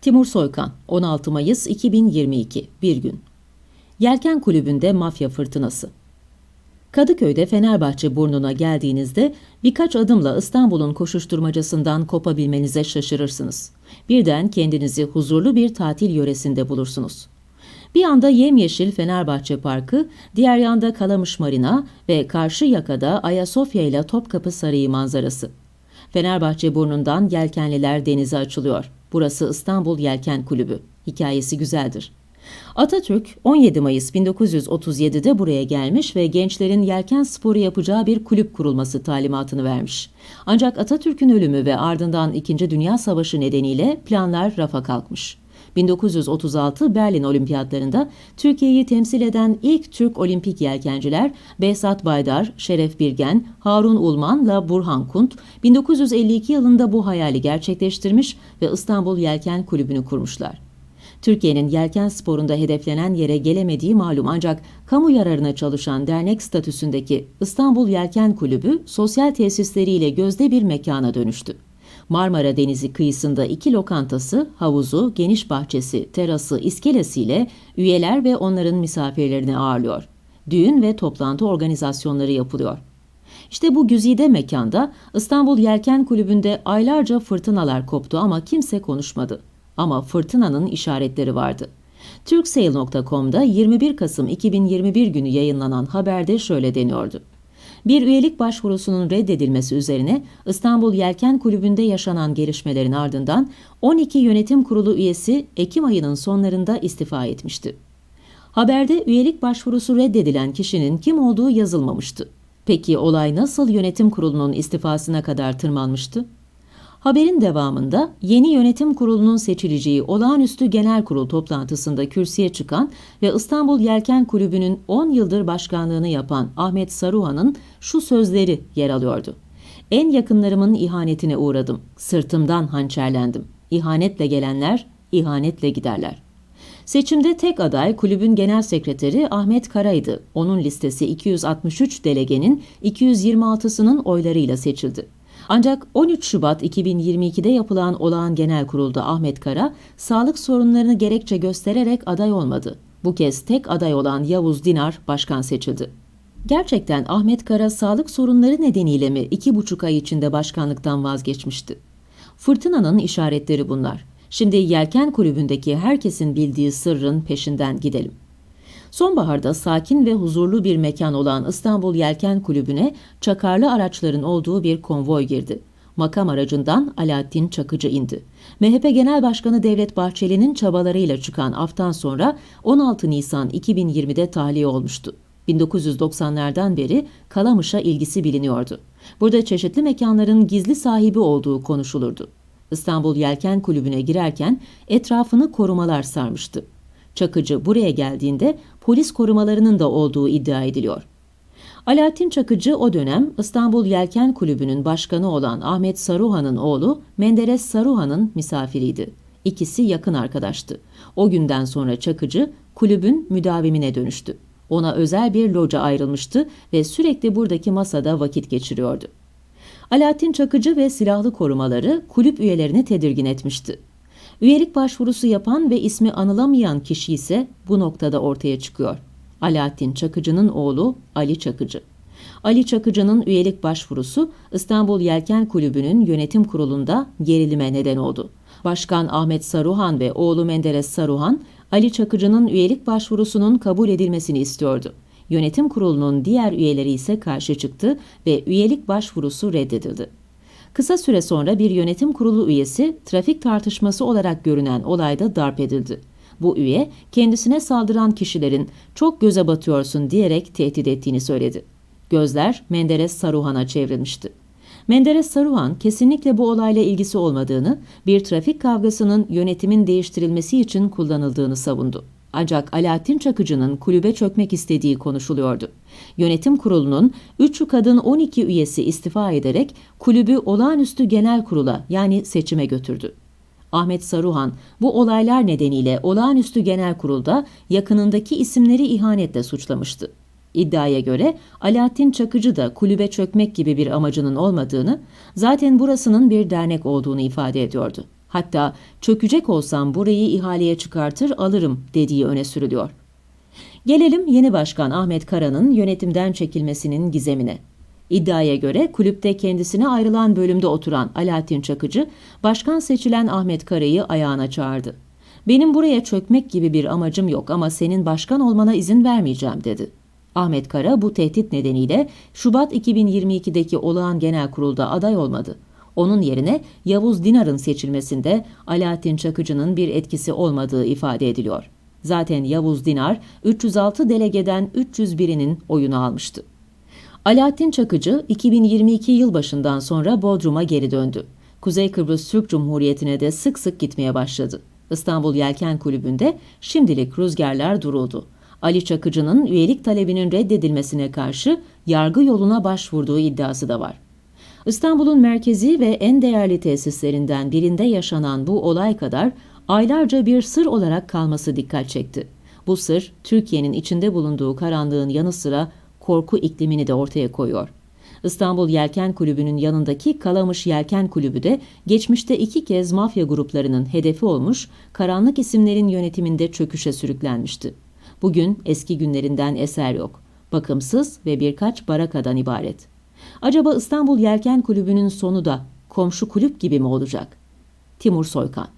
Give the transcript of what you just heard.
Timur Soykan, 16 Mayıs 2022, bir gün. Yelken Kulübü'nde mafya fırtınası. Kadıköy'de Fenerbahçe burnuna geldiğinizde birkaç adımla İstanbul'un koşuşturmacasından kopabilmenize şaşırırsınız. Birden kendinizi huzurlu bir tatil yöresinde bulursunuz. Bir anda yemyeşil Fenerbahçe Parkı, diğer yanda Kalamış Marina ve karşı yakada Ayasofya ile Topkapı Sarayı manzarası. Fenerbahçe burnundan yelkenliler denize açılıyor. Burası İstanbul Yelken Kulübü. Hikayesi güzeldir. Atatürk 17 Mayıs 1937'de buraya gelmiş ve gençlerin yelken sporu yapacağı bir kulüp kurulması talimatını vermiş. Ancak Atatürk'ün ölümü ve ardından 2. Dünya Savaşı nedeniyle planlar rafa kalkmış. 1936 Berlin Olimpiyatlarında Türkiye'yi temsil eden ilk Türk olimpik yelkenciler Behzat Baydar, Şeref Birgen, Harun Ulman'la Burhan Kunt 1952 yılında bu hayali gerçekleştirmiş ve İstanbul Yelken Kulübü'nü kurmuşlar. Türkiye'nin yelken sporunda hedeflenen yere gelemediği malum ancak kamu yararına çalışan dernek statüsündeki İstanbul Yelken Kulübü sosyal tesisleriyle gözde bir mekana dönüştü. Marmara Denizi kıyısında iki lokantası, havuzu, geniş bahçesi, terası, iskelesiyle üyeler ve onların misafirlerini ağırlıyor. Düğün ve toplantı organizasyonları yapılıyor. İşte bu güzide mekanda İstanbul Yelken Kulübü'nde aylarca fırtınalar koptu ama kimse konuşmadı. Ama fırtınanın işaretleri vardı. Turksail.com'da 21 Kasım 2021 günü yayınlanan haberde şöyle deniyordu. Bir üyelik başvurusunun reddedilmesi üzerine İstanbul Yelken Kulübü'nde yaşanan gelişmelerin ardından 12 yönetim kurulu üyesi Ekim ayının sonlarında istifa etmişti. Haberde üyelik başvurusu reddedilen kişinin kim olduğu yazılmamıştı. Peki olay nasıl yönetim kurulunun istifasına kadar tırmanmıştı? Haberin devamında yeni yönetim kurulunun seçileceği olağanüstü genel kurul toplantısında kürsüye çıkan ve İstanbul Yelken Kulübü'nün 10 yıldır başkanlığını yapan Ahmet Saruhan'ın şu sözleri yer alıyordu. En yakınlarımın ihanetine uğradım. Sırtımdan hançerlendim. İhanetle gelenler, ihanetle giderler. Seçimde tek aday kulübün genel sekreteri Ahmet Kara'ydı. Onun listesi 263 delegenin 226'sının oylarıyla seçildi. Ancak 13 Şubat 2022'de yapılan olağan genel kurulda Ahmet Kara, sağlık sorunlarını gerekçe göstererek aday olmadı. Bu kez tek aday olan Yavuz Dinar başkan seçildi. Gerçekten Ahmet Kara sağlık sorunları nedeniyle mi iki buçuk ay içinde başkanlıktan vazgeçmişti? Fırtınanın işaretleri bunlar. Şimdi Yelken Kulübü'ndeki herkesin bildiği sırrın peşinden gidelim. Sonbaharda sakin ve huzurlu bir mekan olan İstanbul Yelken Kulübü'ne çakarlı araçların olduğu bir konvoy girdi. Makam aracından Alaaddin Çakıcı indi. MHP Genel Başkanı Devlet Bahçeli'nin çabalarıyla çıkan aftan sonra 16 Nisan 2020'de tahliye olmuştu. 1990'lardan beri Kalamış'a ilgisi biliniyordu. Burada çeşitli mekanların gizli sahibi olduğu konuşulurdu. İstanbul Yelken Kulübü'ne girerken etrafını korumalar sarmıştı. Çakıcı buraya geldiğinde polis korumalarının da olduğu iddia ediliyor. Alaaddin Çakıcı o dönem İstanbul Yelken Kulübü'nün başkanı olan Ahmet Saruhan'ın oğlu Menderes Saruhan'ın misafiriydi. İkisi yakın arkadaştı. O günden sonra Çakıcı kulübün müdavimine dönüştü. Ona özel bir loca ayrılmıştı ve sürekli buradaki masada vakit geçiriyordu. Alaaddin Çakıcı ve silahlı korumaları kulüp üyelerini tedirgin etmişti. Üyelik başvurusu yapan ve ismi anılamayan kişi ise bu noktada ortaya çıkıyor. Alaaddin Çakıcı'nın oğlu Ali Çakıcı. Ali Çakıcı'nın üyelik başvurusu İstanbul Yelken Kulübü'nün yönetim kurulunda gerilime neden oldu. Başkan Ahmet Saruhan ve oğlu Menderes Saruhan, Ali Çakıcı'nın üyelik başvurusunun kabul edilmesini istiyordu. Yönetim kurulunun diğer üyeleri ise karşı çıktı ve üyelik başvurusu reddedildi. Kısa süre sonra bir yönetim kurulu üyesi trafik tartışması olarak görünen olayda darp edildi. Bu üye kendisine saldıran kişilerin çok göze batıyorsun diyerek tehdit ettiğini söyledi. Gözler Menderes Saruhan'a çevrilmişti. Menderes Saruhan kesinlikle bu olayla ilgisi olmadığını, bir trafik kavgasının yönetimin değiştirilmesi için kullanıldığını savundu. Ancak Alaaddin Çakıcı'nın kulübe çökmek istediği konuşuluyordu. Yönetim kurulunun 3 kadın 12 üyesi istifa ederek kulübü olağanüstü genel kurula yani seçime götürdü. Ahmet Saruhan bu olaylar nedeniyle olağanüstü genel kurulda yakınındaki isimleri ihanetle suçlamıştı. İddiaya göre Alaaddin Çakıcı da kulübe çökmek gibi bir amacının olmadığını, zaten burasının bir dernek olduğunu ifade ediyordu. Hatta çökecek olsam burayı ihaleye çıkartır alırım dediği öne sürülüyor. Gelelim yeni başkan Ahmet Kara'nın yönetimden çekilmesinin gizemine. İddiaya göre kulüpte kendisine ayrılan bölümde oturan Alaaddin Çakıcı, başkan seçilen Ahmet Kara'yı ayağına çağırdı. Benim buraya çökmek gibi bir amacım yok ama senin başkan olmana izin vermeyeceğim dedi. Ahmet Kara bu tehdit nedeniyle Şubat 2022'deki olağan genel kurulda aday olmadı. Onun yerine Yavuz Dinar'ın seçilmesinde Alaaddin Çakıcı'nın bir etkisi olmadığı ifade ediliyor. Zaten Yavuz Dinar 306 delegeden 301'inin oyunu almıştı. Alaaddin Çakıcı 2022 yılbaşından sonra Bodrum'a geri döndü. Kuzey Kıbrıs Türk Cumhuriyeti'ne de sık sık gitmeye başladı. İstanbul Yelken Kulübü'nde şimdilik rüzgarlar duruldu. Ali Çakıcı'nın üyelik talebinin reddedilmesine karşı yargı yoluna başvurduğu iddiası da var. İstanbul'un merkezi ve en değerli tesislerinden birinde yaşanan bu olay kadar aylarca bir sır olarak kalması dikkat çekti. Bu sır Türkiye'nin içinde bulunduğu karanlığın yanı sıra korku iklimini de ortaya koyuyor. İstanbul Yelken Kulübü'nün yanındaki Kalamış Yelken Kulübü de geçmişte iki kez mafya gruplarının hedefi olmuş, karanlık isimlerin yönetiminde çöküşe sürüklenmişti. Bugün eski günlerinden eser yok. Bakımsız ve birkaç barakadan ibaret. Acaba İstanbul Yelken Kulübü'nün sonu da komşu kulüp gibi mi olacak? Timur Soykan